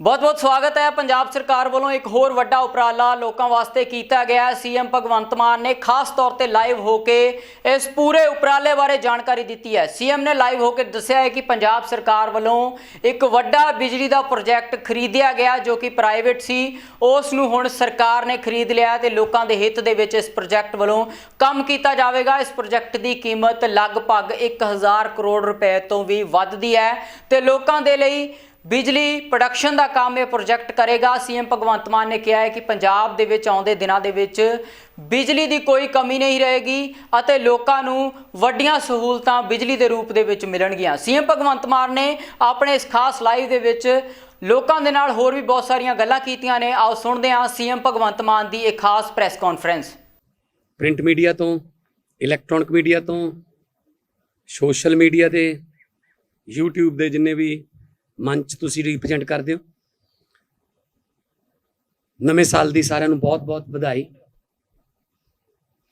ਬਹੁਤ-ਬਹੁਤ ਸਵਾਗਤ ਹੈ। ਪੰਜਾਬ ਸਰਕਾਰ ਵੱਲੋਂ ਇੱਕ ਹੋਰ ਵੱਡਾ ਉਪਰਾਲਾ ਲੋਕਾਂ ਵਾਸਤੇ ਕੀਤਾ ਗਿਆ ਹੈ। ਸੀਐਮ ਭਗਵੰਤ ਮਾਨ ਨੇ ਖਾਸ ਤੌਰ ਤੇ ਲਾਈਵ ਹੋ ਕੇ ਇਸ ਪੂਰੇ ਉਪਰਾਲੇ ਬਾਰੇ ਜਾਣਕਾਰੀ ਦਿੱਤੀ ਹੈ। ਸੀਐਮ ਨੇ ਲਾਈਵ ਹੋ ਕੇ ਦੱਸਿਆ ਹੈ ਕਿ ਪੰਜਾਬ ਸਰਕਾਰ ਵੱਲੋਂ ਇੱਕ ਵੱਡਾ ਬਿਜਲੀ ਦਾ ਪ੍ਰੋਜੈਕਟ ਖਰੀਦਿਆ ਗਿਆ ਜੋ ਕਿ ਪ੍ਰਾਈਵੇਟ ਸੀ। ਉਸ ਨੂੰ ਹੁਣ ਸਰਕਾਰ ਨੇ ਖਰੀਦ ਲਿਆ ਤੇ ਲੋਕਾਂ ਦੇ ਹਿੱਤ ਦੇ ਵਿੱਚ ਇਸ ਪ੍ਰੋਜੈਕਟ ਵੱਲੋਂ ਕੰਮ ਕੀਤਾ ਜਾਵੇਗਾ। ਇਸ ਪ੍ਰੋਜੈਕਟ ਦੀ ਕੀਮਤ ਲਗਭਗ 1000 ਕਰੋੜ ਰੁਪਏ ਤੋਂ ਵੀ ਵੱਧ ਦੀ ਹੈ ਤੇ ਲੋਕਾਂ ਦੇ ਲਈ ਬਿਜਲੀ ਪ੍ਰੋਡਕਸ਼ਨ ਦਾ ਕੰਮ ਇਹ ਪ੍ਰੋਜੈਕਟ ਕਰੇਗਾ। ਸੀਐਮ ਭਗਵੰਤ ਮਾਨ ਨੇ ਕਿਹਾ ਹੈ ਕਿ ਪੰਜਾਬ ਦੇ ਵਿੱਚ ਆਉਂਦੇ ਦਿਨਾਂ ਦੇ ਵਿੱਚ ਬਿਜਲੀ ਦੀ ਕੋਈ ਕਮੀ ਨਹੀਂ ਰਹੇਗੀ ਅਤੇ ਲੋਕਾਂ ਨੂੰ ਵੱਡੀਆਂ ਸਹੂਲਤਾਂ ਬਿਜਲੀ ਦੇ ਰੂਪ ਦੇ ਵਿੱਚ ਮਿਲਣਗੀਆਂ। ਸੀਐਮ ਭਗਵੰਤ ਮਾਨ ਨੇ ਆਪਣੇ ਇਸ ਖਾਸ ਲਾਈਵ ਦੇ ਵਿੱਚ ਲੋਕਾਂ ਦੇ ਨਾਲ ਹੋਰ ਵੀ ਬਹੁਤ ਸਾਰੀਆਂ ਗੱਲਾਂ ਕੀਤੀਆਂ ਨੇ। ਆਓ ਸੁਣਦੇ ਹਾਂ ਸੀਐਮ ਭਗਵੰਤ ਮਾਨ ਦੀ ਇੱਕ ਖਾਸ ਪ੍ਰੈਸ ਕਾਨਫਰੰਸ ਪ੍ਰਿੰਟ ਮੀਡੀਆ ਤੋਂ ਇਲੈਕਟ੍ਰੋਨਿਕ ਮੀਡੀਆ ਤੋਂ ਸੋਸ਼ਲ ਮੀਡੀਆ ਤੇ, YouTube ਦੇ ਜਿੰਨੇ ਵੀ ਮੰਚ ਤੁਸੀਂ ਰਿਪਰੈਜ਼ੈਂਟ ਕਰਦੇ ਹੋ। ਨਵੇਂ ਸਾਲ ਦੀ ਸਾਰਿਆਂ ਨੂੰ ਬਹੁਤ-ਬਹੁਤ ਵਧਾਈ।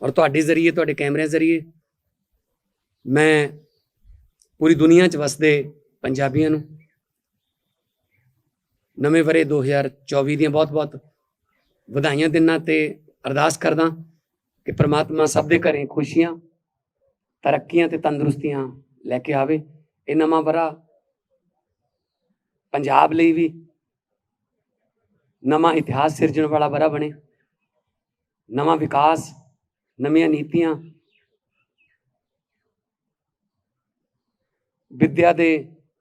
ਔਰ ਤੁਹਾਡੇ ਜ਼ਰੀਏ, ਤੁਹਾਡੇ ਕੈਮਰਿਆਂ ਜ਼ਰੀਏ ਮੈਂ ਪੂਰੀ ਦੁਨੀਆ 'ਚ ਵਸਦੇ ਪੰਜਾਬੀਆਂ ਨੂੰ। ਨਵੇਂ ਵਰੇ 2024 ਦੀਆਂ ਬਹੁਤ-ਬਹੁਤ ਵਧਾਈਆਂ ਦਿਨਾਂ ਤੇ ਅਰਦਾਸ ਕਰਦਾ ਕਿ ਪ੍ਰਮਾਤਮਾ ਸਭ ਦੇ ਘਰੇ ਖੁਸ਼ੀਆਂ, ਤਰੱਕੀਆਂ ਤੇ ਤੰਦਰੁਸਤੀਆਂ ਲੈ ਕੇ ਆਵੇ। ਇਹ ਨਵਾਂ ਵਰਾ ਪੰਜਾਬ ਲਈ ਵੀ ਨਵਾਂ ਇਤਿਹਾਸ ਸਿਰਜਣ ਵਾਲਾ ਬਰਾ ਬਣੇ। ਨਵਾਂ ਵਿਕਾਸ, ਨਵੀਆਂ ਨੀਤੀਆਂ। ਵਿਦਿਆ ਦੇ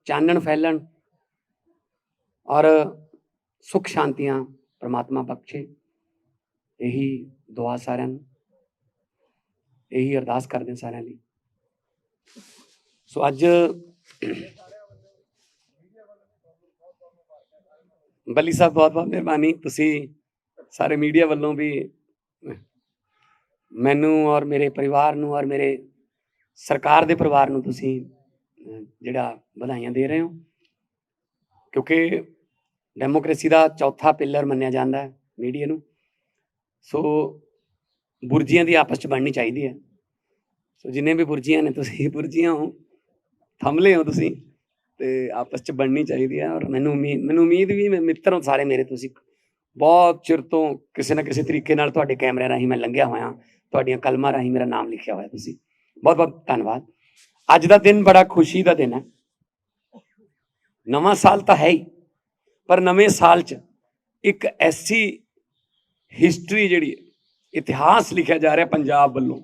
ਚਾਨਣ ਫੈਲਣ ਔਰ ਸੁਖ ਸ਼ਾਂਤੀਆਂ ਪ੍ਰਮਾਤਮਾ ਬਖਸ਼ੇ। ਇਹੀ ਦੁਆ ਸਾਰਿਆਂ ਨੂੰ। ਇਹੀ ਅਰਦਾਸ ਕਰਦੇ ਸਾਰਿਆਂ ਲਈ। ਸੋ ਅੱਜ ਬੱਲੀ ਸਾਹਿਬ, ਬਹੁਤ ਬਹੁਤ ਮਿਹਰਬਾਨੀ। ਤੁਸੀਂ ਸਾਰੇ ਮੀਡੀਆ ਵੱਲੋਂ ਵੀ ਮੈਨੂੰ ਔਰ ਮੇਰੇ ਪਰਿਵਾਰ ਨੂੰ ਔਰ ਮੇਰੇ ਸਰਕਾਰ ਦੇ ਪਰਿਵਾਰ ਨੂੰ ਤੁਸੀਂ ਜਿਹੜਾ ਵਧਾਈਆਂ ਦੇ ਰਹੇ ਹੋ। ਕਿਉਂਕਿ ਡੈਮੋਕ੍ਰੇਸੀ ਦਾ ਚੌਥਾ ਪਿੱਲਰ ਮੰਨਿਆ ਜਾਂਦਾ ਹੈ ਮੀਡੀਆ ਨੂੰ। ਸੋ ਬੁਰਜੀਆਂ ਦੀ ਆਪਸ ਚ ਬਣਨੀ ਚਾਹੀਦੀ ਹੈ। ਸੋ ਜਿੰਨੇ ਵੀ ਬੁਰਜੀਆਂ ਨੇ, ਤੁਸੀਂ ਬੁਰਜੀਆਂ ਹੋ, ਥੰਮਲੇ ਹੋ ਤੁਸੀਂ। ਤੇ ਆਪਸ ਚ ਬਣਨੀ ਚਾਹੀਦੀ ਹੈ ਔਰ ਮੈਨੂੰ ਉਮੀਦ ਮੈਨੂੰ ਉਮੀਦ ਵੀ ਮੈਂ ਮਿੱਤਰ ਸਾਰੇ ਮੇਰੇ ਤੁਸੀਂ ਬਹੁਤ ਚਿਰ ਤੋਂ ਕਿਸੇ ਨਾ ਕਿਸੇ ਤਰੀਕੇ ਨਾਲ ਤੁਹਾਡੇ ਕੈਮਰੇ ਰਾਹੀਂ ਮੈਂ ਲੰਘਿਆ ਹੋਇਆ ਤੁਹਾਡੀਆਂ ਕਲਮਾਂ ਰਾਹੀਂ ਮੇਰਾ ਨਾਮ ਲਿਖਿਆ ਹੋਇਆ ਤੁਸੀਂ। ਬਹੁਤ ਬਹੁਤ ਧੰਨਵਾਦ। ਅੱਜ ਦਾ ਦਿਨ ਬੜਾ ਖੁਸ਼ੀ ਦਾ ਦਿਨ ਹੈ। ਨਵਾਂ ਸਾਲ ਤਾਂ ਹੈ ਹੀ, ਪਰ ਨਵੇਂ ਸਾਲ 'ਚ ਇੱਕ ਐਸੀ ਹਿਸਟਰੀ ਜਿਹੜੀ ਇਤਿਹਾਸ ਲਿਖਿਆ ਜਾ ਰਿਹਾ ਪੰਜਾਬ ਵੱਲੋਂ,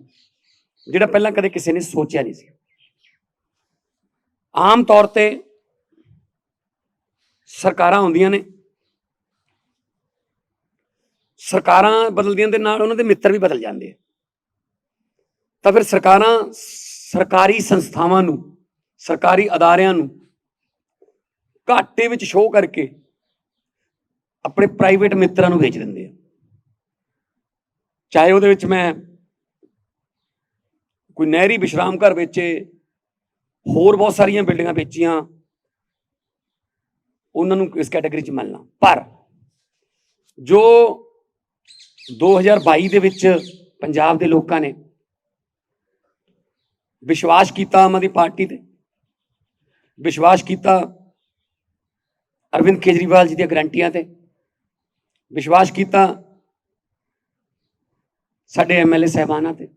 ਜਿਹੜਾ ਪਹਿਲਾਂ ਕਦੇ ਕਿਸੇ ਨੇ ਸੋਚਿਆ ਨਹੀਂ ਸੀ। ਆਮ ਤੌਰ ਤੇ ਸਰਕਾਰਾਂ ਹੁੰਦੀਆਂ ਨੇ। ਸਰਕਾਰਾਂ ਬਦਲਦੀਆਂ ਦੇ ਨਾਲ ਉਹਨਾਂ ਦੇ ਮਿੱਤਰ ਵੀ ਬਦਲ ਜਾਂਦੇ ਆ। ਤਾਂ ਫਿਰ ਸਰਕਾਰਾਂ ਸਰਕਾਰੀ ਸੰਸਥਾਵਾਂ ਨੂੰ, ਸਰਕਾਰੀ ਅਦਾਰਿਆਂ ਨੂੰ ਘਾਟੇ ਵਿੱਚ ਸ਼ੋਅ ਕਰਕੇ ਆਪਣੇ ਪ੍ਰਾਈਵੇਟ ਮਿੱਤਰਾਂ ਨੂੰ ਵੇਚ ਦਿੰਦੇ ਆ। ਚਾਹੇ ਉਹਦੇ ਵਿੱਚ ਮੈਂ ਕੋਈ ਨਹਿਰੀ ਵਿਸ਼ਰਾਮ ਘਰ ਵੇਚੇ, ਹੋਰ ਬਹੁਤ ਸਾਰੀਆਂ ਬਿਲਡਿੰਗਾਂ ਵੇਚੀਆਂ ਉਹਨਾਂ ਨੂੰ ਇਸ ਕੈਟਾਗਰੀ 'ਚ ਮਿਲਣਾ। ਪਰ ਜੋ 2022 ਦੇ ਵਿੱਚ ਪੰਜਾਬ ਦੇ ਲੋਕਾਂ ਨੇ ਵਿਸ਼ਵਾਸ ਕੀਤਾ ਆਮ ਆਦਮੀ ਪਾਰਟੀ ਤੇ, ਵਿਸ਼ਵਾਸ ਕੀਤਾ ਅਰਵਿੰਦ ਕੇਜਰੀਵਾਲ ਜੀ ਦੀਆਂ ਗਰੰਟੀਆਂ ਤੇ, ਵਿਸ਼ਵਾਸ ਕੀਤਾ ਸਾਡੇ ਐਮਐਲਏ ਸਹਿਬਾਨਾਂ ਤੇ,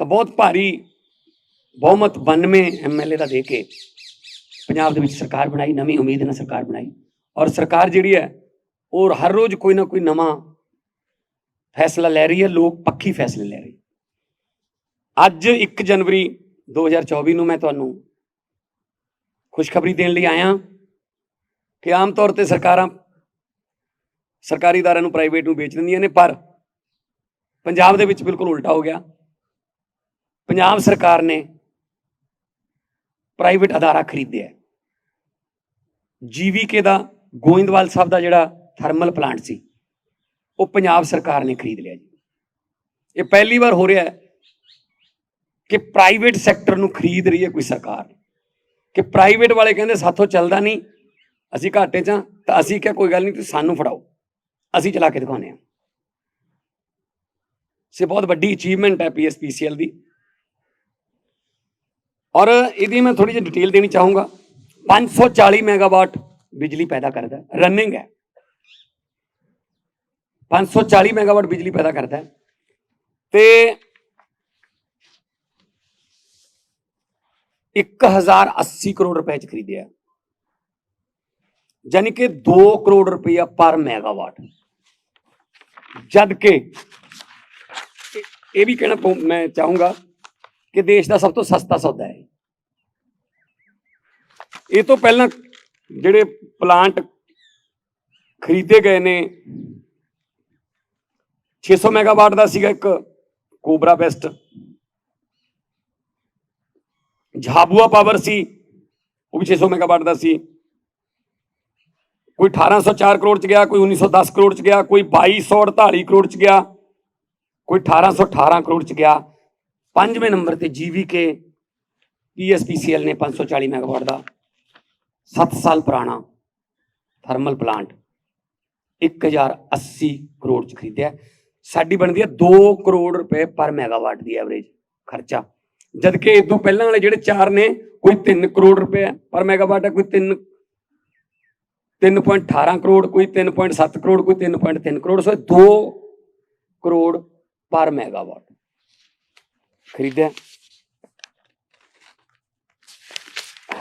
ਤਾਂ ਬਹੁਤ ਭਾਰੀ ਬਹੁਮਤ 92 ਐਮਐਲਏ ਦਾ ਦੇ ਕੇ ਪੰਜਾਬ ਦੇ ਵਿੱਚ ਸਰਕਾਰ ਬਣਾਈ, ਨਵੀਂ ਉਮੀਦ ਨਾਲ ਸਰਕਾਰ ਬਣਾਈ। ਔਰ ਸਰਕਾਰ ਜਿਹੜੀ ਹੈ, ਉਹ ਹਰ ਰੋਜ਼ ਕੋਈ ਨਾ ਕੋਈ ਨਵਾਂ ਫੈਸਲਾ ਲੈ ਰਹੀ ਹੈ, ਲੋਕ ਪੱਕੀ ਫੈਸਲੇ ਲੈ ਰਹੇ ਅੱਜ 1 ਜਨਵਰੀ 2024 ਨੂੰ ਮੈਂ ਤੁਹਾਨੂੰ ਖੁਸ਼ਖਬਰੀ ਦੇਣ ਲਈ ਆਇਆ। ਕਿ ਆਮ ਤੌਰ ਤੇ ਸਰਕਾਰਾਂ, ਸਰਕਾਰੀ ਇਦਾਰਿਆਂ ਨੂੰ ਪ੍ਰਾਈਵੇਟ ਨੂੰ ਵੇਚ ਦਿੰਦੀਆਂ ਨੇ, ਪਰ ਪੰਜਾਬ ਦੇ ਵਿੱਚ ਬਿਲਕੁਲ ਉਲਟਾ ਹੋ ਗਿਆ। ਪੰਜਾਬ ਸਰਕਾਰ ਨੇ ਪ੍ਰਾਈਵੇਟ ਅਦਾਰਾ ਖਰੀਦਿਆ ਹੈ। ਜੀਵੀਕੇ ਦਾ ਗੋਇੰਦਵਾਲ ਸਾਹਿਬ ਦਾ ਜਿਹੜਾ ਥਰਮਲ ਪਲਾਂਟ ਸੀ, ਉਹ ਪੰਜਾਬ ਸਰਕਾਰ ਨੇ ਖਰੀਦ ਲਿਆ ਜੀ। ਇਹ ਪਹਿਲੀ ਵਾਰ ਹੋ ਰਿਹਾ ਹੈ ਕਿ ਪ੍ਰਾਈਵੇਟ ਸੈਕਟਰ ਨੂੰ ਖਰੀਦ ਰਹੀ ਹੈ ਕੋਈ ਸਰਕਾਰ। ਕਿ ਪ੍ਰਾਈਵੇਟ ਵਾਲੇ ਕਹਿੰਦੇ, ਸਾਥੋਂ ਚੱਲਦਾ ਨਹੀਂ, ਅਸੀਂ ਘਾਟੇ 'ਚ ਹਾਂ, ਤਾਂ ਅਸੀਂ ਕਿਹਾ, ਕੋਈ ਗੱਲ ਨਹੀਂ, ਤੁਸੀਂ ਸਾਨੂੰ ਫੜਾਓ, ਅਸੀਂ ਚਲਾ ਕੇ ਦਿਖਾਉਂਦੇ ਹਾਂ। ਸੇ ਬਹੁਤ ਵੱਡੀ ਅਚੀਵਮੈਂਟ ਹੈ ਪੀਐਸਪੀਸੀਐਲ ਦੀ। ਔਰ ਇਹਦੀ ਮੈਂ ਥੋੜੀ ਜਿਹੀ ਡਿਟੇਲ ਦੇਣੀ ਚਾਹੂੰਗਾ 540 ਮੈਗਾਵਾਟ ਬਿਜਲੀ ਪੈਦਾ ਕਰਦਾ ਹੈ ਰਨਿੰਗ ਹੈ 540 ਮੈਗਾਵਾਟ ਬਿਜਲੀ ਪੈਦਾ ਕਰਦਾ ਹੈ ਤੇ 1080 ਕਰੋੜ ਰੁਪਏ ਚ ਖਰੀਦਿਆ ਯਾਨੀ ਕਿ 2 ਕਰੋੜ ਰੁਪਇਆ ਪਰ ਮੈਗਾਵਾਟ ਜਦ ਕਿ ਇਹ- ਇਹ ਵੀ ਕਹਿਣਾ ਪਊ- ਮੈਂ ਚਾਹੂੰਗਾ ਕਿ ਦੇਸ਼ ਦਾ ਸਭ ਤੋਂ ਸਸਤਾ ਸੌਦਾ ਹੈ। ਇਹ ਤੋਂ ਪਹਿਲਾਂ ਜਿਹੜੇ ਪਲਾਂਟ ਖਰੀਦੇ ਗਏ ਨੇ 600 ਮੈਗਾਵਾਟ ਦਾ ਸੀਗਾ ਇੱਕ ਕੋਬਰਾ ਬੈਸਟ ਝਾਬੂਆ ਪਾਵਰ ਸੀ, ਉਹ ਵੀ 600 ਮੈਗਾਵਾਟ ਦਾ ਸੀ। ਕੋਈ 1804 ਕਰੋੜ ਚ ਗਿਆ, ਕੋਈ 1910 ਕਰੋੜ ਚ ਗਿਆ, ਕੋਈ 2248 ਕਰੋੜ ਚ ਗਿਆ, ਕੋਈ 1818 ਕਰੋੜ ਚ ਗਿਆ। ਪੰਜਵੇਂ ਨੰਬਰ ਤੇ ਜੀਵੀਕੇ ਪੀਐਸਪੀਸੀਐਲ ਨੇ 540 ਮੈਗਾਵਾਟ ਦਾ 7 ਸਾਲ ਪੁਰਾਣਾ ਥਰਮਲ ਪਲਾਂਟ 1080 ਕਰੋੜ ਚ ਖਰੀਦਿਆ। ਸਾਡੀ ਬਣਦੀ ਹੈ 2 ਕਰੋੜ ਰੁਪਏ ਪਰ ਮੈਗਾਵਾਟ ਦੀ ਐਵਰੇਜ ਖਰਚਾ। ਜਦ ਕਿ ਇਦੋਂ ਪਹਿਲਾਂ ਵਾਲੇ ਜਿਹੜੇ ਚਾਰ ਨੇ, ਕੋਈ 3 ਕਰੋੜ ਰੁਪਏ ਪਰ ਮੈਗਾਵਾਟ ਹੈ ਕੋਈ 3 3.18 ਕਰੋੜ, ਕੋਈ 3.7 ਕਰੋੜ, ਕੋਈ 3.3 ਕਰੋੜ, ਸੋ 2 ਕਰੋੜ ਪਰ ਮੈਗਾਵਾਟ ਖਰੀਦਿਆ।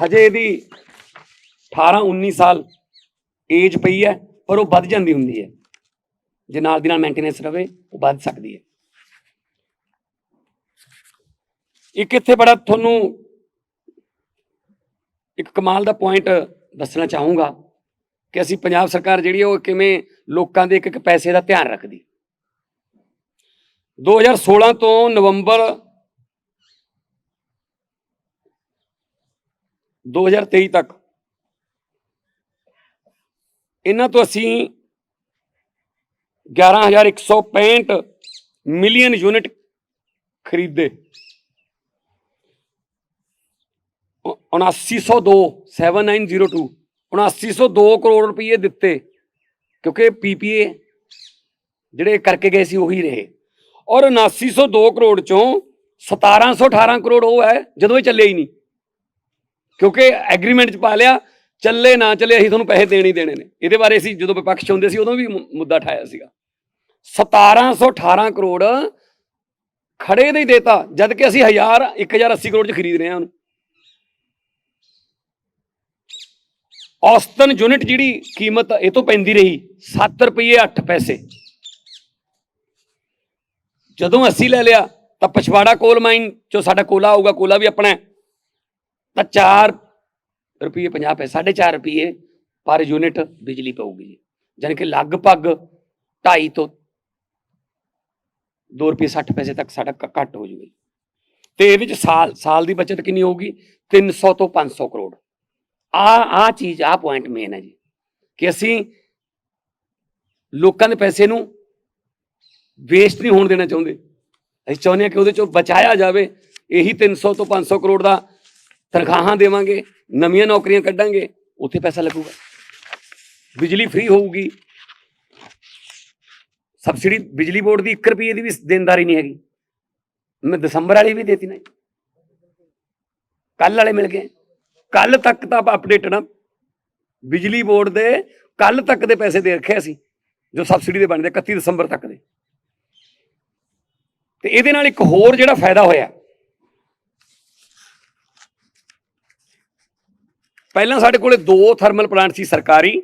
ਹਜੇ ਇਹਦੀ 18 19 ਸਾਲ ਏਜ ਪਈ ਹੈ, ਪਰ ਉਹ ਵੱਧ ਜਾਂਦੀ ਹੁੰਦੀ ਹੈ। ਜੇ ਨਾਲ ਦੀ ਨਾਲ ਮੇਨਟੇਨੈਂਸ ਰਵੇ, ਉਹ ਵੱਧ ਸਕਦੀ ਹੈ। ਇੱਕ ਇੱਥੇ ਬੜਾ ਤੁਹਾਨੂੰ ਇੱਕ ਕਮਾਲ ਦਾ ਪੁਆਇੰਟ ਦੱਸਣਾ ਚਾਹੂੰਗਾ ਕਿ ਅਸੀਂ ਪੰਜਾਬ ਸਰਕਾਰ ਜਿਹੜੀ ਹੈ ਉਹ ਕਿਵੇਂ ਲੋਕਾਂ ਦੇ ਇੱਕ ਇੱਕ ਪੈਸੇ ਦਾ ਧਿਆਨ ਰੱਖਦੀ। 2016 ਤੋਂ ਨਵੰਬਰ 2023 ਤੱਕ। ਇਹਨਾਂ ਤੋਂ ਅਸੀਂ 11165 ਮਿਲੀਅਨ ਯੂਨਿਟ ਖਰੀਦੇ। 7902 7902 7902 ਕਰੋੜ ਰੁਪਏ ਦਿੱਤੇ, ਕਿਉਂਕਿ ਪੀਪੀਏ ਜਿਹੜੇ ਕਰਕੇ ਗਏ ਸੀ ਉਹੀ ਰਹੇ। ਔਰ 7902 ਕਰੋੜ ਚੋਂ 1718 ਕਰੋੜ ਉਹ ਹੈ, ਜਦੋਂ ਇਹ ਚੱਲੇ ਹੀ ਨਹੀਂ। ਕਿਉਂਕਿ ਐਗਰੀਮੈਂਟ ਚ ਪਾ ਲਿਆ, ਚੱਲੇ ਨਾ ਚੱਲੇ ਅਸੀਂ ਤੁਹਾਨੂੰ ਪੈਸੇ ਦੇਣੇ ਹੀ ਦੇਣੇ ਨੇ। ਇਹਦੇ ਬਾਰੇ ਅਸੀਂ ਜਦੋਂ ਵਿਪਕਸ਼ ਹੁੰਦੇ ਸੀ, ਉਦੋਂ ਵੀ ਮੁੱਦਾ ਠਾਇਆ ਸੀਗਾ। 1718 ਕਰੋੜ ਖੜੇ ਦੇ ਹੀ ਦੇਤਾ, ਜਦ ਕਿ ਅਸੀਂ 1000 1080 ਕਰੋੜ ਚ ਖਰੀਦ ਰਹੇ ਹਾਂ ਉਹਨੂੰ। ਔਸਤਨ ਯੂਨਿਟ ਜਿਹੜੀ ਕੀਮਤ ਇਹ ਤੋਂ ਪੈਂਦੀ ਰਹੀ 7 ਰੁਪਏ 8 ਪੈਸੇ। ਜਦੋਂ ਅਸੀਂ ਲੈ ਲਿਆ, ਤਾਂ ਪਛਵਾੜਾ ਕੋਲ ਮਾਈਨ ਚੋਂ ਸਾਡਾ ਕੋਲਾ ਆਊਗਾ, ਕੋਲਾ ਵੀ ਆਪਣਾ ਤਾਂ 4 ਰੁਪਏ 50 ਪੈਸੇ 4.5 ਰੁਪਏ ਪਰ ਯੂਨਿਟ ਬਿਜਲੀ ਪਊਗੀ ਜੀ। ਯਾਨੀ ਕਿ ਲਗਭਗ 2.5 ਤੋਂ 2 ਰੁਪਏ 60 ਪੈਸੇ ਤੱਕ ਸਾਡਾ ਘੱਟ ਹੋ ਜੂਗਾ ਤੇ ਇਹਦੇ ਵਿੱਚ ਸਾਲ ਸਾਲ ਦੀ ਬਚਤ ਕਿੰਨੀ ਹੋਊਗੀ? 300 ਤੋਂ 500 ਕਰੋੜ। ਆ ਆ ਚੀਜ਼ ਆ ਪੁਆਇੰਟ ਮੇਨ ਹੈ ਜੀ। ਕਿ ਅਸੀਂ ਲੋਕਾਂ ਦੇ ਪੈਸੇ ਨੂੰ ਵੇਸਟ ਨਹੀਂ ਹੋਣ ਦੇਣਾ ਚਾਹੁੰਦੇ। ਅਸੀਂ ਚਾਹੁੰਦੇ ਹਾਂ ਕਿ ਉਹਦੇ ਚੋਂ ਬਚਾਇਆ ਜਾਵੇ। ਇਹੀ 300 ਤੋਂ 500 ਕਰੋੜ ਦਾ ਤਨਖਾਹਾਂ ਦੇਵਾਂਗੇ, ਨਵੀਆਂ ਨੌਕਰੀਆਂ ਕੱਢਾਂਗੇ, ਉੱਥੇ ਪੈਸਾ ਲੱਗੂਗਾ। ਬਿਜਲੀ ਫ੍ਰੀ ਹੋਊਗੀ। ਸਬਸਿਡੀ ਬਿਜਲੀ ਬੋਰਡ ਦੀ 1 ਰੁਪਏ ਦੀ ਵੀ ਦੇਣਦਾਰੀ ਨਹੀਂ ਹੈਗੀ। ਮੈਂ ਦਸੰਬਰ ਵਾਲੀ ਵੀ ਦੇਤੀ ਨਾ। ਕੱਲ ਵਾਲੇ ਮਿਲ ਗਏ। ਕੱਲ ਤੱਕ ਤਾਂ ਆਪਾਂ ਅਪਡੇਟਡ ਆ ਬਿਜਲੀ ਬੋਰਡ ਦੇ ਕੱਲ ਤੱਕ ਦੇ ਪੈਸੇ ਦੇ ਰੱਖੇ ਅਸੀਂ, ਜੋ ਸਬਸਿਡੀ ਦੇ ਬਣਦੇ 31 ਦਸੰਬਰ ਤੱਕ ਦੇ। ਤੇ ਇਹਦੇ ਨਾਲ ਇੱਕ ਹੋਰ ਜਿਹੜਾ ਫਾਇਦਾ ਹੋਇਆ ਪਹਿਲਾਂ ਸਾਡੇ ਕੋਲੇ ਦੋ ਥਰਮਲ ਪਲਾਂਟ ਸੀ ਸਰਕਾਰੀ,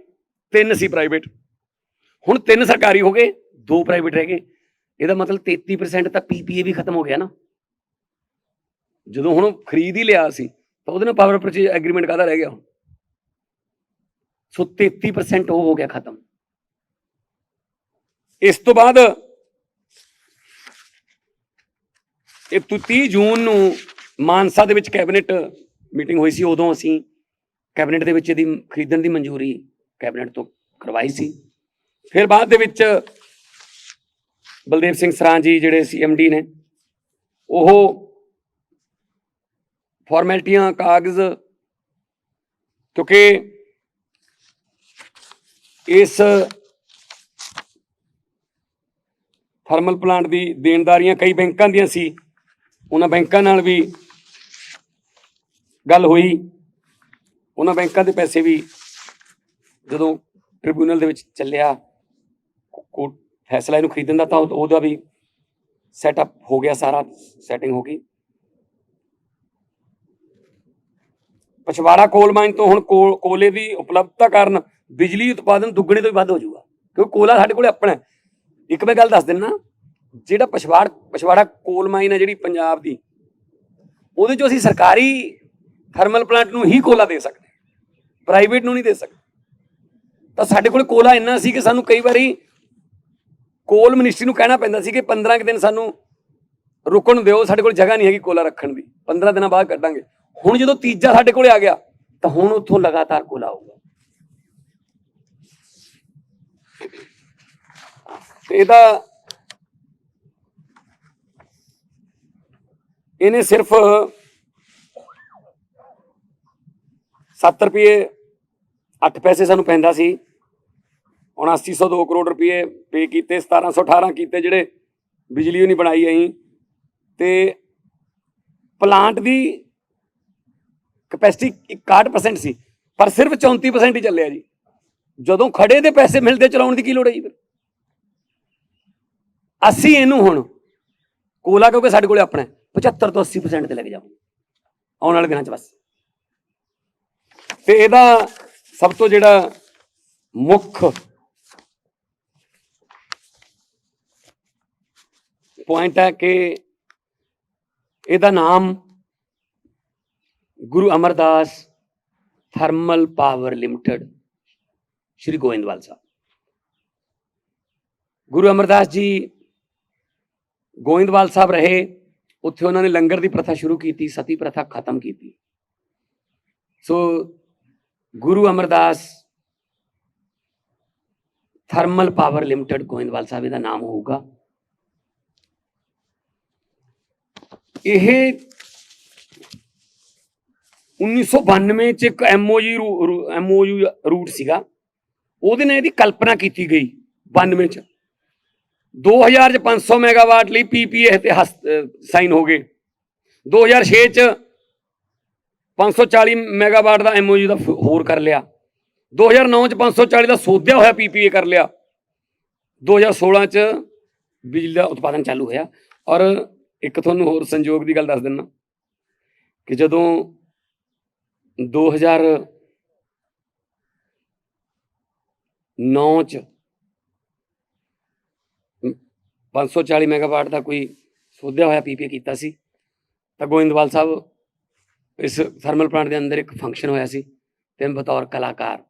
ਤਿੰਨ ਸੀ ਪ੍ਰਾਈਵੇਟ ਹੁਣ ਤਿੰਨ ਸਰਕਾਰੀ ਹੋ ਗਏ, ਦੋ ਪ੍ਰਾਈਵੇਟ ਰਹਿ ਗਏ। ਇਹਦਾ ਮਤਲਬ 33% ਤਾਂ ਪੀਪੀਏ ਵੀ ਖਤਮ ਹੋ ਗਿਆ ਨਾ। ਜਦੋਂ ਹੁਣ ਖਰੀਦ ਹੀ ਲਿਆ ਸੀ, ਤਾਂ ਉਹਦੇ ਨਾਲ ਪਾਵਰ ਪਰਚੇਜ ਐਗਰੀਮੈਂਟ ਕਾਹਦਾ ਰਹਿ ਗਿਆ ਹੁਣ? ਸੋ 33% ਉਹ ਹੋ ਗਿਆ ਖਤਮ। ਇਸ ਤੋਂ ਬਾਅਦ ਇਹ ਤੋਂ 30 ਜੂਨ ਨੂੰ ਮਾਨਸਾ ਦੇ ਵਿੱਚ ਕੈਬਨਿਟ ਮੀਟਿੰਗ ਹੋਈ ਸੀ, ਉਦੋਂ ਅਸੀਂ ਕੈਬਨਿਟ ਦੇ ਵਿੱਚ ਇਹਦੀ ਖਰੀਦਣ ਦੀ ਮਨਜ਼ੂਰੀ ਕੈਬਨਿਟ ਤੋਂ ਕਰਵਾਈ ਸੀ। ਫਿਰ ਬਾਅਦ ਦੇ ਵਿੱਚ ਬਲਦੇਵ ਸਿੰਘ ਸਰਾਂ ਜੀ ਜਿਹੜੇ ਸੀਐਮਡੀ ਨੇ, ਉਹ ਫਾਰਮੈਲਿਟੀਆਂ, ਕਾਗਜ਼, ਕਿਉਂਕਿ ਇਸ ਥਰਮਲ ਪਲਾਂਟ ਦੀ ਦੇਣਦਾਰੀਆਂ ਕਈ ਬੈਂਕਾਂ ਦੀਆਂ ਸੀ। ਉਹਨਾਂ ਬੈਂਕਾਂ ਨਾਲ ਵੀ ਗੱਲ ਹੋਈ। ਉਹਨਾਂ ਬੈਂਕਾਂ ਦੇ ਪੈਸੇ ਵੀ ਜਦੋਂ ਟ੍ਰਿਬਿਊਨਲ ਦੇ ਵਿੱਚ ਚੱਲਿਆ ਕੋਰਟ ਫੈਸਲਾ ਇਹਨੂੰ ਖਰੀਦਣ ਦਾ, ਤਾਂ ਉਹਦਾ ਵੀ ਸੈਟਅਪ ਹੋ ਗਿਆ ਸਾਰਾ ਸੈਟਿੰਗ ਹੋ ਗਈ। ਪਛਵਾੜਾ ਕੋਲ ਮਾਈਨ ਤੋਂ ਹੁਣ ਕੋ- ਕੋਲੇ ਦੀ ਉਪਲਬਧਤਾ ਕਾਰਨ ਬਿਜਲੀ ਉਤਪਾਦਨ ਦੁੱਗਣੇ ਤੋਂ ਵੀ ਵੱਧ ਹੋ ਜਾਊਗਾ। ਕਿਉਂਕਿ ਕੋਲਾ ਸਾਡੇ ਕੋਲੇ ਆਪਣਾ ਹੈ। ਇੱਕ ਮੈਂ ਗੱਲ ਦੱਸ ਦਿੰਨਾ, ਜਿਹੜਾ ਪਛਵਾੜ ਪਛਵਾੜਾ ਕੋਲ ਮਾਈਨ ਹੈ ਜਿਹੜੀ ਪੰਜਾਬ ਦੀ, ਉਹਦੇ ਚੋਂ ਅਸੀਂ ਸਰਕਾਰੀ ਥਰਮਲ ਪਲਾਂਟ ਨੂੰ ਹੀ ਕੋਲਾ ਦੇ ਸਕਦੇ ਪ੍ਰਾਈਵੇਟ ਨੂੰ ਨਹੀਂ ਦੇ ਸਕਦੇ। ਤਾਂ ਸਾਡੇ ਕੋਲ ਕੋਲਾ ਇੰਨਾ ਸੀ ਕਿ ਸਾਨੂੰ ਕਈ ਵਾਰੀ ਕੋਲ ਮਿਨਿਸਟਰੀ ਨੂੰ ਕਹਿਣਾ ਪੈਂਦਾ ਸੀ ਕਿ 15 ਕੁ ਦਿਨ ਸਾਨੂੰ ਰੁਕਣ ਦਿਓ, ਸਾਡੇ ਕੋਲ ਜਗ੍ਹਾ ਨਹੀਂ ਹੈਗੀ ਕੋਲਾ ਰੱਖਣ ਦੀ। 15 ਦਿਨਾਂ ਬਾਅਦ ਕੱਢਾਂਗੇ। ਹੁਣ ਜਦੋਂ ਤੀਜਾ ਸਾਡੇ ਕੋਲੇ ਆ ਗਿਆ, ਤਾਂ ਹੁਣ ਉੱਥੋਂ ਲਗਾਤਾਰ ਕੋਲਾ ਆਊਗਾ। ਤੇ ਇਹਦਾ ਇਹਨੇ ਸਿਰਫ 7 ਰੁਪਏ 8 ਪੈਸੇ ਸਾਨੂੰ ਪੈਂਦਾ ਸੀ। ਹੁਣ 8002 ਕਰੋੜ ਰੁਪਏ ਪੇ ਕੀਤੇ 1718 ਕੀਤੇ ਜਿਹੜੇ ਬਿਜਲੀ ਉਹ ਨਹੀਂ ਬਣਾਈ ਅਸੀਂ। ਤੇ ਪਲਾਂਟ ਦੀ ਕਪੈਸਿਟੀ 61% ਸੀ ਪਰ ਸਿਰਫ 34% ਹੀ ਚੱਲਿਆ ਜੀ। ਜਦੋਂ ਖੜੇ ਦੇ ਪੈਸੇ ਮਿਲਦੇ ਚਲਾਉਣ ਦੀ ਕੀ ਲੋੜ ਹੈ ਜੀ ਫਿਰ? ਅਸੀਂ ਇਹਨੂੰ ਹੁਣ ਕੋਲਾ ਕਿਉਂਕਿ ਸਾਡੇ ਕੋਲੇ ਆਪਣਾ ਹੈ, 75 ਤੋਂ 80% ਤੇ ਲੈ ਕੇ ਜਾਵਾਂਗੇ ਆਉਣ ਵਾਲੇ ਦਿਨਾਂ 'ਚ ਬਸ। ਤੇ ਇਹਦਾ ਸਭ ਤੋਂ ਜਿਹੜਾ ਮੁੱਖ ਪੁਆਇੰਟ ਹੈ ਕਿ ਇਹਦਾ ਨਾਮ Guru Amardas thermal power limited, Shri Goindwal Sahib. Guru Amardas ji Goindwal Sahib ਰਹੇ, ਉੱਥੇ ਉਹਨਾਂ ਨੇ ਲੰਗਰ ਦੀ ਪ੍ਰਥਾ ਸ਼ੁਰੂ ਕੀਤੀ, ਸਤੀ ਪ੍ਰਥਾ ਖਤਮ ਕੀਤੀ। So Guru Amardas thermal power limited Goindwal Sahib ਇਹਦਾ ਨਾਮ ਹੋਊਗਾ। ਇਹ 1992 ਚ ਇੱਕ ਐਮਓਯੂ ਐਮਓਯੂ ਰੂਟ ਸੀਗਾ। ਉਹਦੇ ਨਾਲ ਇਹਦੀ ਕਲਪਨਾ ਕੀਤੀ ਗਈ 92 ਚ। 2000 ਚ 500 ਮੈਗਾਵਾਟ ਲਈ ਪੀਪੀਏ ਤੇ ਸਾਈਨ ਹੋ ਗਏ। 2006 ਚ 540 ਮੈਗਾਵਾਟ ਦਾ ਐਮਓਯੂ ਦਾ ਫ- ਹੋਰ ਕਰ ਲਿਆ। 2009 ਚ 540 ਦਾ ਸੋਧਿਆ ਹੋਇਆ ਪੀਪੀਏ ਕਰ ਲਿਆ। 2016 ਚ ਬਿਜਲੀ ਦਾ ਉਤਪਾਦਨ ਚਾਲੂ ਹੋਇਆ। ਔਰ ਇੱਕ ਤੁਹਾਨੂੰ ਹੋਰ ਸੰਯੋਗ ਦੀ ਗੱਲ ਦੱਸ ਦਿੰਨਾ ਕਿ ਜਦੋਂ 2009 ਚ 540 ਮੈਗਾਵਾਟ ਦਾ ਕੋਈ ਸੋਧਿਆ ਹੋਇਆ ਪੀਪੀਏ ਕੀਤਾ ਸੀ, ਤਾਂ ਗੋਇੰਦਵਾਲ ਸਾਹਿਬ ਇਸ ਥਰਮਲ ਪਲਾਂਟ ਦੇ ਅੰਦਰ ਇੱਕ ਫੰਕਸ਼ਨ ਹੋਇਆ ਸੀ, ਤੇ ਮੈਂ ਬਤੌਰ ਕਲਾਕਾਰ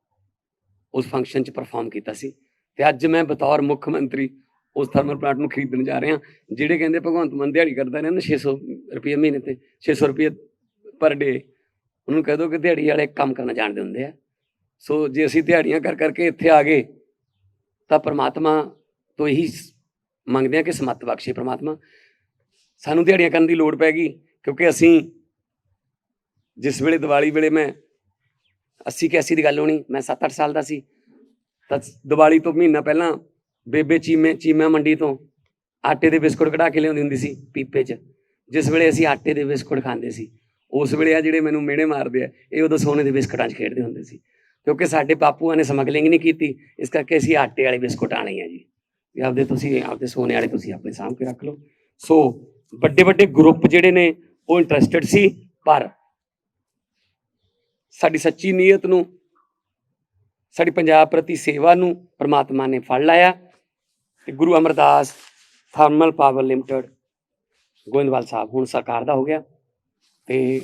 ਉਸ ਫੰਕਸ਼ਨ 'ਚ ਪਰਫਾਰਮ ਕੀਤਾ ਸੀ। ਤੇ ਅੱਜ ਮੈਂ ਬਤੌਰ ਮੁੱਖ ਮੰਤਰੀ ਉਸ ਥਰਮਲ ਪਲਾਂਟ ਨੂੰ ਖਰੀਦਣ ਜਾ ਰਿਹਾ, ਜਿਹੜੇ ਕਹਿੰਦੇ ਭਗਵੰਤ ਮਾਨ ਦਿਹਾੜੀ ਕਰਦਾ ਰਹਿੰਦਾ 600 ਰੁਪਏ ਮਹੀਨੇ ਤੇ 600 ਰੁਪਏ ਪਰ ਡੇ ਉਹਨੂੰ ਕਹਿ ਦੋ ਕਿ ਦਿਹਾੜੀ ਵਾਲੇ ਕੰਮ ਕਰਨਾ ਜਾਣਦੇ ਹੁੰਦੇ ਆ। ਸੋ ਜੇ ਅਸੀਂ ਦਿਹਾੜੀਆਂ ਕਰ ਕਰਕੇ ਇੱਥੇ ਆ ਗਏ, ਤਾਂ ਪ੍ਰਮਾਤਮਾ ਤੋਂ ਇਹੀ ਮੰਗਦੇ ਆ ਕਿ ਸਮੱਤ ਬਖਸ਼ੇ ਪ੍ਰਮਾਤਮਾ। ਸਾਨੂੰ ਦਿਹਾੜੀਆਂ ਕਰਨ ਦੀ ਲੋੜ ਪੈ ਗਈ, ਕਿਉਂਕਿ ਅਸੀਂ ਜਿਸ ਵੇਲੇ ਦੀਵਾਲੀ ਵੇਲੇ ਮੈਂ 80 81 ਦੀ ਗੱਲ ਹੋਣੀ, ਮੈਂ 7-8 ਸਾਲ ਦਾ ਸੀ। ਤਾਂ ਦੀਵਾਲੀ ਤੋਂ ਮਹੀਨਾ ਪਹਿਲਾਂ ਬੇਬੇ ਚੀਮੇ, ਚੀਮਾ ਮੰਡੀ ਤੋਂ ਆਟੇ ਦੇ ਬਿਸਕੁਟ ਕਢਾ ਕੇ ਲਿਆਉਂਦੀ ਹੁੰਦੀ ਸੀ ਪੀਪੇ 'ਚ। ਜਿਸ ਵੇਲੇ ਅਸੀਂ ਆਟੇ ਦੇ ਬਿਸਕੁਟ ਖਾਂਦੇ ਸੀ, ਉਸ ਵੇਲੇ ਆ ਜਿਹੜੇ ਮੈਨੂੰ ਮਿਹਣੇ ਮਾਰਦੇ ਆ, ਇਹ ਉਦੋਂ ਸੋਨੇ ਦੇ ਬਿਸਕੁਟਾਂ 'ਚ ਖੇਡਦੇ ਹੁੰਦੇ ਸੀ। ਕਿਉਂਕਿ ਸਾਡੇ ਬਾਪੂਆਂ ਨੇ ਸਮਗਲਿੰਗ ਨਹੀਂ ਕੀਤੀ, ਇਸ ਕਰਕੇ ਅਸੀਂ ਆਟੇ ਵਾਲੇ ਬਿਸਕੁਟ ਆਣੇ ਆ ਜੀ। ਵੀ ਆਪਦੇ ਤੁਸੀਂ, ਆਪਦੇ ਸੋਨੇ ਵਾਲੇ ਤੁਸੀਂ ਆਪਣੇ ਸਾਂਭ ਕੇ ਰੱਖ ਲਓ। ਸੋ ਵੱਡੇ ਵੱਡੇ ਗਰੁੱਪ ਜਿਹੜੇ ਨੇ, ਉਹ ਇੰਟਰਸਟਿਡ ਸੀ, ਪਰ ਸਾਡੀ ਸੱਚੀ ਨੀਅਤ ਨੂੰ, ਸਾਡੀ ਪੰਜਾਬ ਪ੍ਰਤੀ ਸੇਵਾ ਨੂੰ ਪ੍ਰਮਾਤਮਾ ਨੇ ਫੜ ਲਾਇਆ ਤੇ Guru Amardas thermal power limited Goindwal Sahib ਹੁਣ ਸਰਕਾਰ ਦਾ ਹੋ ਗਿਆ ਤੇ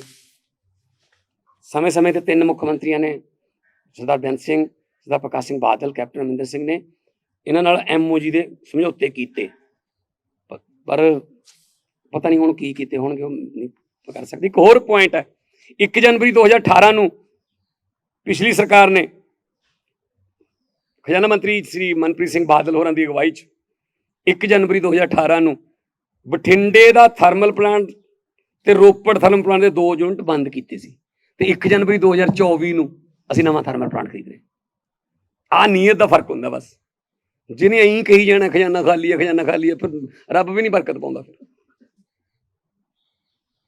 ਸਮੇਂ-ਸਮੇਂ ਤੇ ਤਿੰਨ ਮੁੱਖ ਮੰਤਰੀਆਂ ਨੇ ਸਰਦਾਰ ਬੇਅੰਤ ਸਿੰਘ, ਸਰਦਾਰ ਪ੍ਰਕਾਸ਼ ਸਿੰਘ ਬਾਦਲ, ਕੈਪਟਨ ਅਮਰਿੰਦਰ ਸਿੰਘ ਨੇ ਇਹਨਾਂ ਨਾਲ ਐਮਓਜੀ ਦੇ ਸਮਝੌਤੇ ਕੀਤੇ। ਪਰ ਪਤਾ ਨਹੀਂ ਹੁਣ ਕੀ ਕੀਤੇ ਹੋਣਗੇ, ਉਹ ਨਹੀਂ ਕਰ ਸਕਦੇ। ਇੱਕ ਹੋਰ ਪੁਆਇੰਟ ਹੈ। 1 ਜਨਵਰੀ 2018 ਨੂੰ ਪਿਛਲੀ ਸਰਕਾਰ ਨੇ ਖਜ਼ਾਨਾ ਮੰਤਰੀ ਸ੍ਰੀ ਮਨਪ੍ਰੀਤ ਸਿੰਘ ਬਾਦਲ ਹੋਰਾਂ ਦੀ ਅਗਵਾਈ 'ਚ 1 ਜਨਵਰੀ 2018 ਨੂੰ ਬਠਿੰਡੇ ਦਾ ਥਰਮਲ ਪਲਾਂਟ ਤੇ ਰੋਪੜ ਥਰਮਲ ਪਲਾਂਟ ਦੇ ਦੋ ਯੂਨਿਟ ਬੰਦ ਕੀਤੇ ਸੀ। ਤੇ 1 ਜਨਵਰੀ 2024 ਨੂੰ ਅਸੀਂ ਨਵਾਂ ਥਰਮਲ ਪਲਾਂਟ ਖਰੀਦ ਰਹੇ। ਆ ਨੀਅਤ ਦਾ ਫ਼ਰਕ ਹੁੰਦਾ ਬਸ। ਜਿਹਨੇ ਐਂ ਕਹੀ ਜਾਣਾ ਖਜ਼ਾਨਾ ਖਾਲੀ ਹੈ ਖਜ਼ਾਨਾ ਖਾਲੀ ਹੈ ਫਿਰ ਰੱਬ ਵੀ ਨਹੀਂ ਬਰਕਤ ਪਾਉਂਦਾ ਫਿਰ।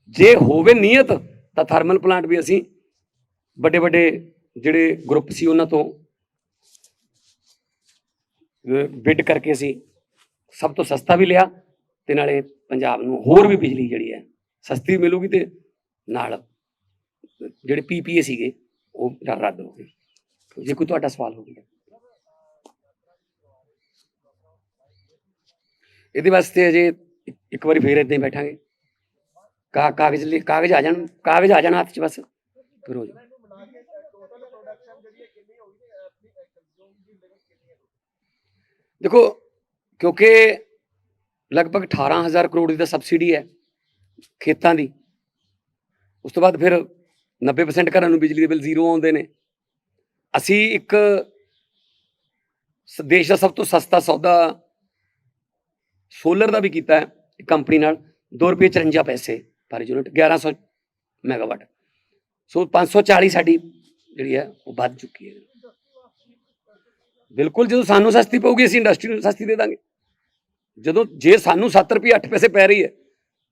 ਜੇ ਹੋਵੇ ਨੀਅਤ ਤਾਂ ਥਰਮਲ ਪਲਾਂਟ ਵੀ ਅਸੀਂ ਵੱਡੇ ਵੱਡੇ ਜਿਹੜੇ ਗਰੁੱਪ ਸੀ ਉਹਨਾਂ ਤੋਂ ਬਿਡ ਕਰਕੇ ਅਸੀਂ ਸਭ ਤੋਂ ਸਸਤਾ ਵੀ ਲਿਆ ਤੇ ਨਾਲੇ ਪੰਜਾਬ ਨੂੰ ਹੋਰ ਵੀ ਬਿਜਲੀ ਜਿਹੜੀ ਹੈ ਸਸਤੀ ਮਿਲੂਗੀ ਤੇ ਨਾਲ ਜਿਹੜੇ ਪੀਪੀਏ ਸੀਗੇ ਉਹ ਰੱਦ ਹੋ ਗਏ। ਜੇ ਕੋਈ ਤੁਹਾਡਾ ਸਵਾਲ ਹੋ ਗਿਆ। ਇਹਦੇ ਵਾਸਤੇ ਅਜੇ ਇੱਕ- ਵਾਰੀ ਫੇਰ ਇੱਦਾਂ ਹੀ ਬੈਠਾਂਗੇ। ਕਾ ਕਾਗਜ਼ ਲਈ ਕਾਗਜ਼ ਆ ਜਾਣ, ਕਾਗਜ਼ ਆ ਜਾਣ ਹੱਥ 'ਚ ਬਸ। ਫਿਰ ਹੋ ਜਾਊ। ਦੇਖੋ, ਕਿਉਂਕਿ ਲਗਭਗ 18000 ਕਰੋੜ ਦੀ ਤਾਂ ਸਬਸਿਡੀ ਹੈ ਖੇਤਾਂ ਦੀ। ਉਸ ਤੋਂ ਬਾਅਦ ਫਿਰ 90% ਘਰਾਂ ਨੂੰ ਬਿਜਲੀ ਦੇ ਬਿੱਲ ਜ਼ੀਰੋ ਆਉਂਦੇ ਨੇ। ਅਸੀਂ ਇੱਕ ਦੇਸ਼ ਦਾ ਸਭ ਤੋਂ ਸਸਤਾ ਸੌਦਾ ਸੋਲਰ ਦਾ ਵੀ ਕੀਤਾ ਹੈ ਕੰਪਨੀ ਨਾਲ। 2 ਰੁਪਏ 54 ਪੈਸੇ। ਪਰ ਯੂਨਿਟ 1100 ਮੈਗਾਵਾਟ। ਸੋ 540 ਸਾਡੀ ਜਿਹੜੀ ਹੈ, ਉਹ ਵੱਧ ਚੁੱਕੀ ਹੈ। ਬਿਲਕੁਲ ਜਦੋਂ ਸਾਨੂੰ ਸਸਤੀ ਪਊਗੀ, ਅਸੀਂ ਇੰਡਸਟਰੀ ਨੂੰ ਸਸਤੀ ਦੇ ਦਾਂਗੇ। ਜਦੋਂ ਜੇ ਸਾਨੂੰ 7 ਰੁਪਏ 8 ਪੈਸੇ ਪੈ ਰਹੀ ਹੈ,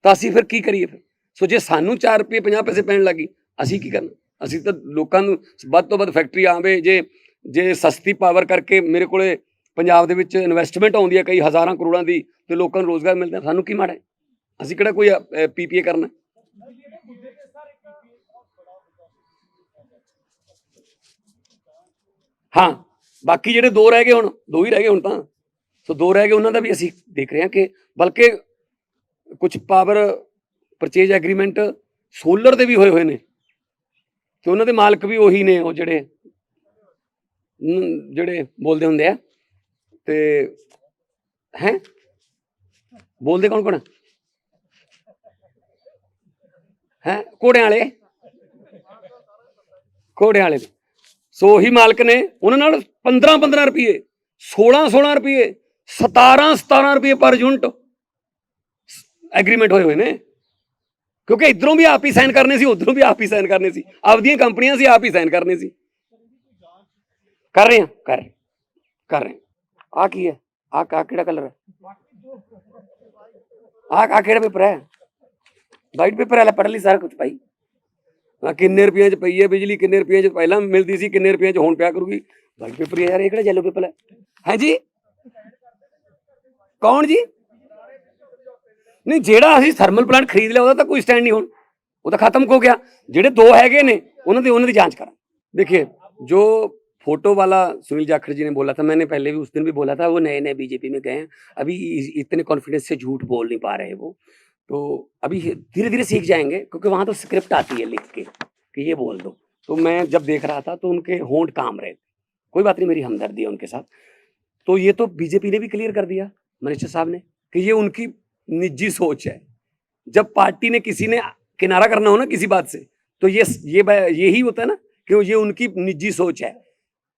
ਤਾਂ ਅਸੀਂ ਫਿਰ ਕੀ ਕਰੀਏ ਫਿਰ? ਸੋ ਜੇ ਸਾਨੂੰ 4 ਰੁਪਏ 50 ਪੈਸੇ ਪੈਣ ਲੱਗੀ ਅਸੀਂ ਕੀ ਕਰਨਾ? ਅਸੀਂ ਤਾਂ ਲੋਕਾਂ ਨੂੰ ਵੱਧ ਤੋਂ ਵੱਧ ਫੈਕਟਰੀ ਆਵੇ, ਜੇ ਜੇ ਸਸਤੀ ਪਾਵਰ ਕਰਕੇ ਮੇਰੇ ਕੋਲੇ ਪੰਜਾਬ ਦੇ ਵਿੱਚ ਇਨਵੈਸਟਮੈਂਟ ਆਉਂਦੀ ਹੈ, ਕਈ ਹਜ਼ਾਰਾਂ ਕਰੋੜਾਂ ਦੀ, ਤੇ ਲੋਕਾਂ ਨੂੰ ਰੋਜ਼ਗਾਰ ਮਿਲਦਾ, ਸਾਨੂੰ ਕੀ ਮਾੜਾ ਹੈ? ਅਸੀਂ ਕਿਹੜਾ ਕੋਈ ਪੀਪੀਏ ਕਰਨਾ? ਹਾਂ, ਬਾਕੀ ਜਿਹੜੇ ਦੋ ਰਹਿ ਗਏ ਹੁਣ, ਦੋ ਹੀ ਰਹਿ ਗਏ ਹੁਣ ਤਾਂ। ਸੋ ਦੋ ਰਹਿ ਗਏ, ਉਹਨਾਂ ਦਾ ਵੀ ਅਸੀਂ ਦੇਖ ਰਹੇ ਹਾਂ ਕਿ ਬਲਕਿ ਕੁਝ ਪਾਵਰ ਪਰਚੇਜ ਐਗਰੀਮੈਂਟ ਸੋਲਰ ਦੇ ਵੀ ਹੋਏ ਹੋਏ ਨੇ। ਤੇ ਉਹਨਾਂ ਦੇ ਮਾਲਕ ਵੀ ਉਹੀ ਨੇ, ਉਹ ਜਿਹੜੇ ਜਿਹੜੇ ਬੋਲਦੇ ਹੁੰਦੇ ਆ। ਤੇ, ਹੈ? ਬੋਲਦੇ ਕੌਣ ਕੌਣ ਹੈ? ਘੋੜਿਆਂ ਵਾਲੇ? ਘੋੜਿਆਂ ਵਾਲੇ ਸੋ ਉਹੀ ਮਾਲਕ ਨੇ ਉਹਨਾਂ ਨਾਲ 15 15 ਰੁਪਏ 16 16 ਰੁਪਏ 17 17 ਰੁਪਏ ਪਰ ਯੂਨਿਟ ਐਗਰੀਮੈਂਟ ਹੋਏ ਹੋਏ ਨੇ। ਕਿਉਂਕਿ ਇਧਰੋਂ ਵੀ ਆਪ ਹੀ ਸਾਈਨ ਕਰਨੇ ਸੀ, ਉਧਰੋਂ ਵੀ ਆਪ ਹੀ ਸਾਈਨ ਕਰਨੇ ਸੀ। ਆਪਦੀਆਂ ਕੰਪਨੀਆਂ ਸੀ, ਆਪ ਹੀ ਸਾਈਨ ਕਰਨੇ ਸੀ। ਕਰ ਰਹੇ ਹਾਂ, ਕਰ ਰਹੇ ਕਰ ਰਹੇ ਆ ਕੀ ਹੈ? ਆ ਕਾ ਕਿਹੜਾ ਕਲਰ ਹੈ? ਆ ਆ ਕਿਹੜਾ ਪੇਪਰ ਹੈ? ਵਾਈਟ ਪੇਪਰ ਵਾਲਾ ਪੜ੍ਹ ਲਈ ਸਾਰਾ ਕੁਝ ਭਾਈ ਆ ਕਿੰਨੇ ਰੁਪਏ ਚ ਪਈ ਹੈ ਬਿਜਲੀ ਕਿੰਨੇ ਰੁਪਏ ਚ ਪਹਿਲਾਂ ਮਿਲਦੀ ਸੀ ਕਿੰਨੇ ਰੁਪਏ ਚ ਹੁਣ ਪਿਆ ਕਰੂਗੀ ਵਾਈਟ ਪੇਪਰ ਯਾਰ ਇਹ ਕਿਹੜਾ ਯੈਲੋ ਪੇਪਰ ਹੈ ਹੈ ਜੀ ਕੌਣ ਜੀ ਨਹੀਂ ਜਿਹੜਾ ਅਸੀਂ ਥਰਮਲ ਪਲਾਂਟ ਖਰੀਦ ਲਿਆ ਉਹਦਾ ਤਾਂ ਕੋਈ ਸਟੈਂਡ ਨਹੀਂ ਹੁਣ ਉਹ ਤਾਂ ਖਤਮ ਹੋ ਗਿਆ ਜਿਹੜੇ ਦੋ ਹੈਗੇ ਨੇ ਉਹਨਾਂ ਦੀ ਉਹਨਾਂ ਦੀ ਜਾਂਚ ਕਰਾਂ देखिए जो फोटो वाला सुनील जाखड़ जी ने बोला था मैंने पहले भी उस दिन भी बोला था वो नए नए बीजेपी में गए हैं अभी इ- इतने कॉन्फिडेंस से झूठ बोल नहीं पा रहे वो तो अभी धीरे धीरे सीख जाएँगे क्योंकि वहाँ तो स्क्रिप्ट आती है लिख के कि ये बोल दो। तो मैं जब देख रहा था तो उनके होंठ काम रहे थे। कोई बात नहीं मेरी हमदर्दी है उनके साथ। तो ये तो बीजेपी ने भी क्लियर कर दिया मिनिस्टर साहब ने कि ये उनकी निजी सोच है। जब पार्टी ने किसी ने किनारा करना हो ना किसी बात से तो ये ये ब- यही होता है ना कि ये उनकी निजी सोच है।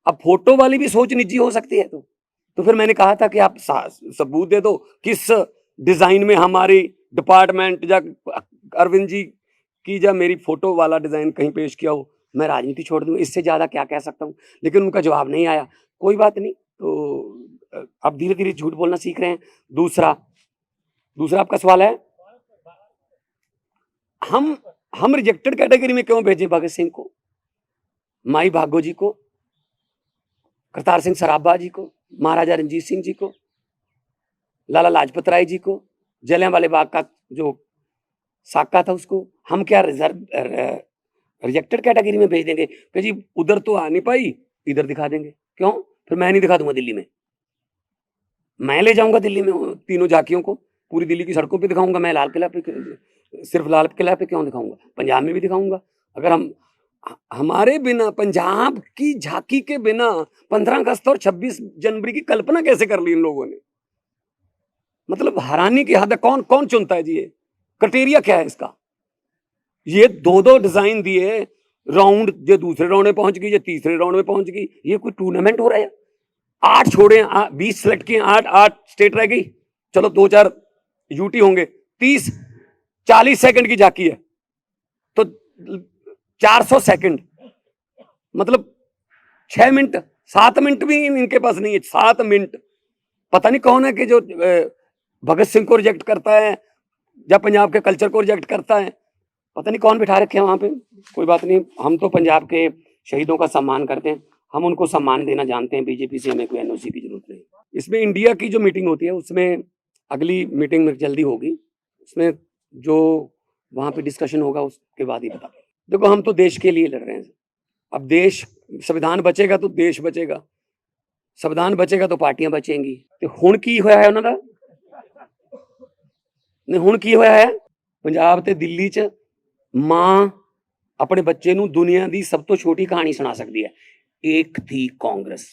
अब फ़ोटो वाली भी सोच निजी हो सकती है तो। तो फिर मैंने कहा था कि आप सबूत दे दो किस डिज़ाइन में हमारी डिपार्टमेंट या अरविंद जी की या मेरी फ़ोटो वाला डिज़ाइन कहीं पेश किया हो, मैं राजनीति छोड़ दूँ, इससे ज़्यादा क्या कह सकता हूँ? लेकिन उनका जवाब नहीं आया। कोई बात नहीं तो अब धीरे धीरे झूठ बोलना सीख रहे हैं। दूसरा दूसरा आपका सवाल है? हम हम रिजेक्टेड कैटेगरी में क्यों भेजें भगत सिंह को? माई भागो जी को, करतार सिंह सराबा जी को, महाराजा रंजीत सिंह जी को लाला लाजपत राय जी को जलिया वाले बाग का जो साका था उसको, हम क्या रिज़र्व रिजेक्टेड कैटेगरी में भेज देंगे? कि जी, उधर तो आ नहीं पाई, इधर दिखा देंगे। क्यों? फिर मैं नहीं दिखा दूँगा दिल्ली में। मैं ले जाऊँगा दिल्ली में तीनों झांकियों को, पूरी दिल्ली की सड़कों पे दिखाऊँगा मैं, लाल किला पे, सिर्फ़ लाल किला पे क्यों दिखाऊँगा? पंजाब में भी दिखाऊँगा। अगर हम, हमारे बिना, पंजाब की झांकी के बिना पंद्रह अगस्त और छब्बीस जनवरी की कल्पना कैसे कर ली इन लोगों ने? मतलब हैरानी की हद कौन कौन चुनता है जी ये? क्राइटेरिया क्या है इसका? ये दो दो डिज़ाइन दिए, राउंड ये दूसरे राउंड में पहुँच गई ये तीसरे राउंड में पहुँच गई, ये कोई टूर्नामेंट हो रहा है? आठ छोड़े बीस सेलेक्ट किए, आठ आठ स्टेट रह गई। चलो दो चार यूटी होंगे। तीस, चालीस सेकंड की झांकी है। तो चार सौ सेकंड। मतलब छह मिनट, सात मिनट भी इनके पास नहीं है, सात मिनट। पता नहीं कौन है कि जो भगत सिंह को रिजेक्ट करता है, या पंजाब के कल्चर को रिजेक्ट करता है। पता नहीं कौन बिठा रखे हैं वहाँ पे। कोई बात नहीं, हम तो पंजाब के शहीदों का सम्मान करते हैं। हम उनको सम्मान देना जानते हैं बीजेपी से हमें कोई एनओसी की ज़रूरत नहीं। इसमें इंडिया की जो मीटिंग होती है, उसमें अगली मीटिंग में जल्दी होगी। उसमें जो वहाँ पे डिस्कशन होगा, उसके बाद ही बता देखो, हम तो देश के लिए लड़ रहे हैं। अब देश, संविधान बचेगा तो देश बचेगा। संविधान बचेगा तो पार्टियाँ बचेंगी। तो हूँ की होया है उन्होंने ਨੇ ਹੁਣ ਕੀ ਹੋਇਆ ਹੈ? ਪੰਜਾਬ ਤੇ ਦਿੱਲੀ 'ਚ ਮਾਂ ਆਪਣੇ ਬੱਚੇ ਨੂੰ ਦੁਨੀਆ ਦੀ ਸਭ ਤੋਂ ਛੋਟੀ ਕਹਾਣੀ ਸੁਣਾ ਸਕਦੀ ਹੈ। ਇੱਕ ਥੀ ਕਾਂਗਰਸ।